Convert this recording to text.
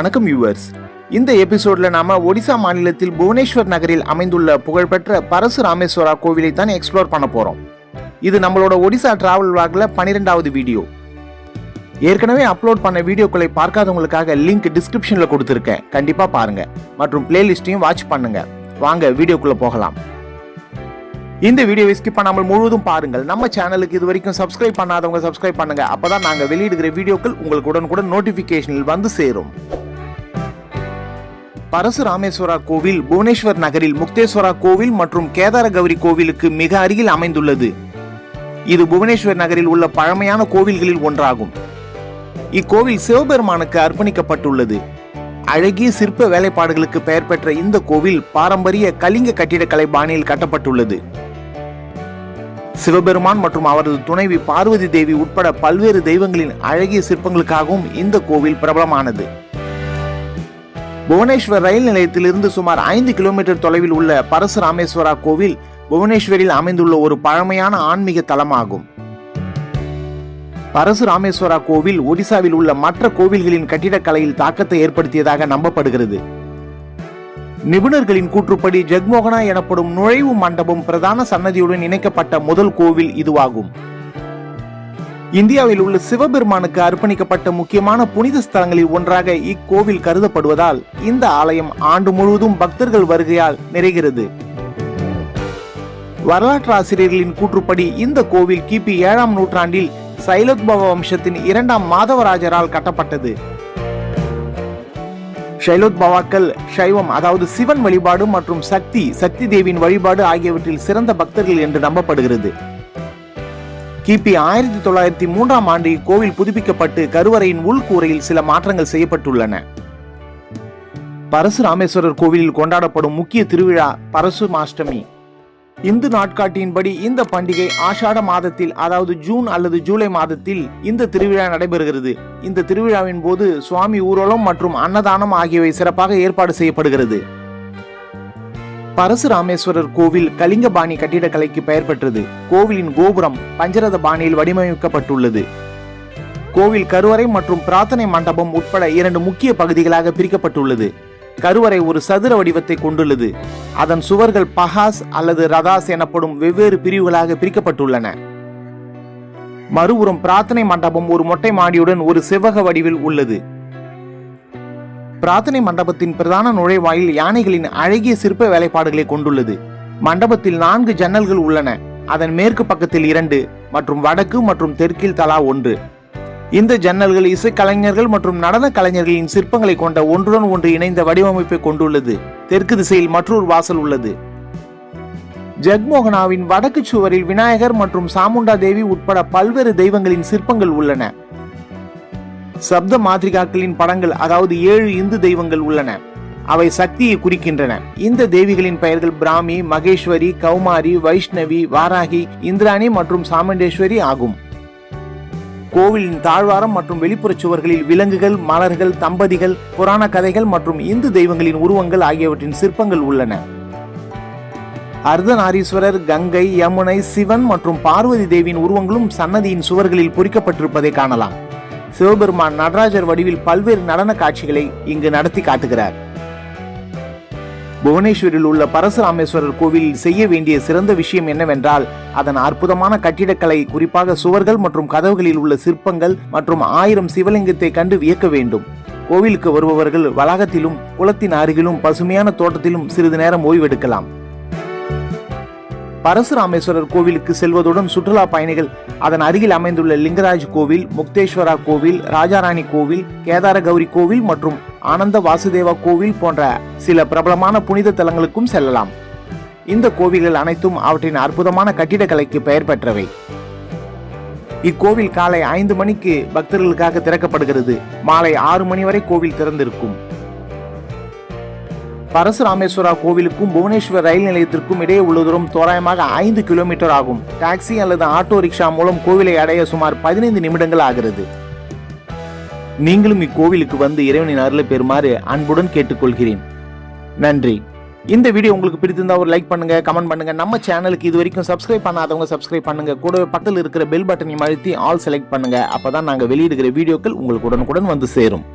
வணக்கம் வியூவர்ஸ் இந்த எபிசோட்ல நாம ஒடிசா மாநிலத்தில் புவனேஸ்வர் நகரில் அமைந்துள்ள புகழ்பெற்ற பரசு ராமேஸ்வரா கோவிலை தான் எக்ஸ்ப்ளோர் பண்ண போறோம். இது நம்மளோட ஒடிசா டிராவல் வாக்ல பன்னிரெண்டாவது வீடியோ ஏற்கனவே அப்லோட் பண்ண வீடியோக்களை பார்க்காதவங்களுக்காக லிங்க் டிஸ்கிரிப்ஷன்ல கொடுத்துருக்கேன். கண்டிப்பா பாருங்க. மற்றும் பிளேலிஸ்டையும் வாட்ச் பண்ணுங்க. வாங்க வீடியோக்குள்ள போகலாம். இந்த வீடியோவை ஸ்கிப் பண்ணாமல் முழுவதும் பாருங்கள். நம்ம சேனலுக்கு இது வரைக்கும் சப்ஸ்கிரைப் பண்ணாதவங்க சப்ஸ்கிரைப் பண்ணுங்க. அப்பதான் நாங்க வெளியிடுகிற வீடியோக்கள் உங்களுக்கு உடனுக்குடன் நோட்டிபிகேஷனில் வந்து சேரும். பரசு ராமேஸ்வரா கோவில் புவனேஸ்வர் நகரில் முக்தேஸ்வரா கோவில் மற்றும் கேதார கௌரி கோவிலுக்கு மிக அருகில் அமைந்துள்ளது. இது புவனேஸ்வர் நகரில் உள்ள பழமையான கோவில்களில் ஒன்றாகும். இக்கோவில் சிவபெருமானுக்கு அர்ப்பணிக்கப்பட்டுள்ளது. அழகிய சிற்ப வேலைப்பாடுகளுக்கு பெயர் பெற்ற இந்த கோவில் பாரம்பரிய கலிங்க கட்டிடக்கலை பாணியில் கட்டப்பட்டுள்ளது. சிவபெருமான் மற்றும் அவரது துணைவி பார்வதி தேவி உட்பட பல்வேறு தெய்வங்களின் அழகிய சிற்பங்களுக்காகவும் இந்த கோவில் பிரபலமானது. புவனேஸ்வர் ரயில் நிலையத்திலிருந்து சுமார் ஐந்து கிலோமீட்டர் தொலைவில் உள்ள பரசுராமேஸ்வரா கோவில் புவனேஸ்வரில் அமைந்துள்ள ஒரு பழமையான ஆன்மீக தலமாகும். பரசு ராமேஸ்வரா கோவில் ஒடிசாவில் உள்ள மற்ற கோவில்களின் கட்டிடக்கலையில் தாக்கத்தை ஏற்படுத்தியதாக நம்பப்படுகிறது. நிபுணர்களின் கூற்றுப்படி ஜெக்மோகனா எனப்படும் நுழைவு மண்டபம் பிரதான சன்னதியுடன் இணைக்கப்பட்ட முதல் கோவில் இதுவாகும். இந்தியாவில் உள்ள சிவபெருமானுக்கு அர்ப்பணிக்கப்பட்ட முக்கியமான புனித ஸ்தலங்களில் ஒன்றாக இக்கோவில் கருதப்படுவதால் இந்த ஆலயம் ஆண்டு முழுவதும் பக்தர்கள் வருகையால் நிறைகிறது. வரலாற்று ஆசிரியர்களின் கூற்றுப்படி இந்த கோவில் கிபி ஏழாம் நூற்றாண்டில் சைலோத்பவ வம்சத்தின் இரண்டாம் மாதவராஜரால் கட்டப்பட்டது. ஷைலோத்பவாக்கள் சைவம் அதாவது சிவன் வழிபாடு மற்றும் சக்தி சக்தி தேவியின் வழிபாடு ஆகியவற்றில் சிறந்த பக்தர்கள் என்று நம்பப்படுகிறது. கிபி ஆயிரத்தி தொள்ளாயிரத்தி மூன்றாம் ஆண்டு இக்கோவில் புதுப்பிக்கப்பட்டு கருவறையின் உள்கூரையில் சில மாற்றங்கள் செய்யப்பட்டுள்ளன. பரசுராமேஸ்வரர் கோவிலில் கொண்டாடப்படும் முக்கிய திருவிழா பரசுமாஷ்டமி. இந்து நாட்காட்டியின்படி இந்த பண்டிகை ஆஷாட மாதத்தில் அதாவது ஜூன் அல்லது ஜூலை மாதத்தில் இந்த திருவிழா நடைபெறுகிறது. இந்த திருவிழாவின் போது சுவாமி ஊர்வலம் மற்றும் அன்னதானம் ஆகியவை சிறப்பாக ஏற்பாடு செய்யப்படுகிறது. பரசுராமேஸ்வரர் கோவில் கலிங்கபாணி கட்டிடக்கலைக்கு பெயர் பெற்றது. கோவிலின் கோபுரம் பஞ்சரத பாணியில் வடிவமைக்கப்பட்டுள்ளது. கோவில் கருவறை மற்றும் பிரார்த்தனை மண்டபம் உட்பட இரண்டு முக்கிய பகுதிகளாக பிரிக்கப்பட்டுள்ளது. கருவறை ஒரு சதுர வடிவத்தை கொண்டுள்ளது. அதன் சுவர்கள் பஹாஸ் அல்லது ரதாஸ் எனப்படும் வெவ்வேறு பிரிவுகளாக பிரிக்கப்பட்டுள்ளன. மறுபுறம் பிரார்த்தனை மண்டபம் ஒரு மொட்டை மாடியுடன் ஒரு செவ்வக வடிவில் உள்ளது. பிரார்த்தனை மண்டபத்தின் பிரதான நுழைவாயில் யானைகளின் அழகிய சிற்ப வேலைப்பாடுகளை கொண்டுள்ளது. மண்டபத்தில் நான்கு ஜன்னல்கள் உள்ளன. அதன் மேற்கு பக்கத்தில் இரண்டு மற்றும் வடக்கு மற்றும் தெற்கில் தலா ஒன்று. இந்த ஜன்னல்கள் இசைக்கலைஞர்கள் மற்றும் நடன கலைஞர்களின் சிற்பங்களை கொண்ட ஒன்றுடன் ஒன்று இணைந்த வடிவமைப்பை கொண்டுள்ளது. தெற்கு திசையில் மற்றொரு வாசல் உள்ளது. ஜெக்மோகனாவின் வடக்கு சுவரில் விநாயகர் மற்றும் சாமுண்டா தேவி உட்பட பல்வேறு தெய்வங்களின் சிற்பங்கள் உள்ளன. சப்த மாதிரிகாக்களின் படங்கள் அதாவது ஏழு இந்து தெய்வங்கள் உள்ளன. அவை சக்தியை குறிக்கின்றன. இந்த தேவிகளின் பெயர்கள் பிராமி மகேஸ்வரி கௌமாரி வைஷ்ணவி வாராகி இந்திராணி மற்றும் சாமுண்டேஸ்வரி ஆகும். கோவிலின் தாழ்வாரம் மற்றும் வெளிப்புற சுவர்களில் விலங்குகள் மலர்கள் தம்பதிகள் புராண கதைகள் மற்றும் இந்து தெய்வங்களின் உருவங்கள் ஆகியவற்றின் சிற்பங்கள் உள்ளன. அர்த்தநாரீஸ்வரர் கங்கை யமுனை சிவன் மற்றும் பார்வதி தேவியின் உருவங்களும் சன்னதியின் சுவர்களில் பொறிக்கப்பட்டிருப்பதை காணலாம். சிவபெருமான் நடராஜர் வடிவில் பல்வேறு நடன காட்சிகளை இங்கு நடத்தி காட்டுகிறார். புவனேஸ்வரில் உள்ள பரசுராமேஸ்வரர் கோவிலில் செய்ய வேண்டிய சிறந்த விஷயம் என்னவென்றால் அதன் அற்புதமான கட்டிடக்கலை குறிப்பாக சுவர்கள் மற்றும் கதவுகளில் உள்ள சிற்பங்கள் மற்றும் ஆயிரம் சிவலிங்கத்தை கண்டு வியக்க வேண்டும். கோவிலுக்கு வருபவர்கள் வளாகத்திலும் குளத்தின் அருகிலும் பசுமையான தோட்டத்திலும் சிறிது நேரம் ஓய்வெடுக்கலாம். பரசுராமேஸ்வரர் கோவிலுக்கு செல்வதுடன் சுற்றுலா பயணிகள் அதன் அருகில் அமைந்துள்ள லிங்கராஜ் கோவில் முக்தேஸ்வரா கோவில் ராஜாராணி கோவில் கேதார கௌரி கோவில் மற்றும் ஆனந்த வாசுதேவா கோவில் போன்ற சில பிரபலமான புனித தலங்களுக்கும் செல்லலாம். இந்த கோவில்கள் அனைத்தும் அவற்றின் அற்புதமான கட்டிடக்கலைக்கு பெயர் பெற்றவை. இக்கோவில் காலை ஐந்து மணிக்கு பக்தர்களுக்காக திறக்கப்படுகிறது. மாலை ஆறு மணி வரை கோவில் திறந்திருக்கும். பரசுராமேஸ்வரா கோவிலுக்கும் புவனேஸ்வர் ரயில் நிலையத்திற்கும் இடையே உள்ள தூரம் தோராயமாக ஐந்து கிலோமீட்டர் ஆகும். டாக்ஸி அல்லது ஆட்டோ ரிக்ஷா மூலம் கோவிலை அடைய சுமார் பதினைந்து நிமிடங்கள் ஆகிறது. நீங்களும் இக்கோவிலுக்கு வந்து இறைவனின் அருளை பெறுமாறு அன்புடன் கேட்டுக்கொள்கிறேன். நன்றி. இந்த வீடியோ உங்களுக்கு பிடித்திருந்தா ஒரு லைக் பண்ணுங்க கமெண்ட் பண்ணுங்க. நம்ம சேனலுக்கு இது வரைக்கும் சப்ஸ்கிரைப் பண்ணாதவங்க சப்ஸ்கிரைப் பண்ணுங்க. கூடவே பக்கத்தில் இருக்கிற பெல் பட்டனையும் அழுத்தி ஆல் செலக்ட் பண்ணுங்க. அப்பதான் நாங்கள் வெளியிடுகிற வீடியோக்கள் உங்களுக்கு உடனுக்குடன் வந்து சேரும்.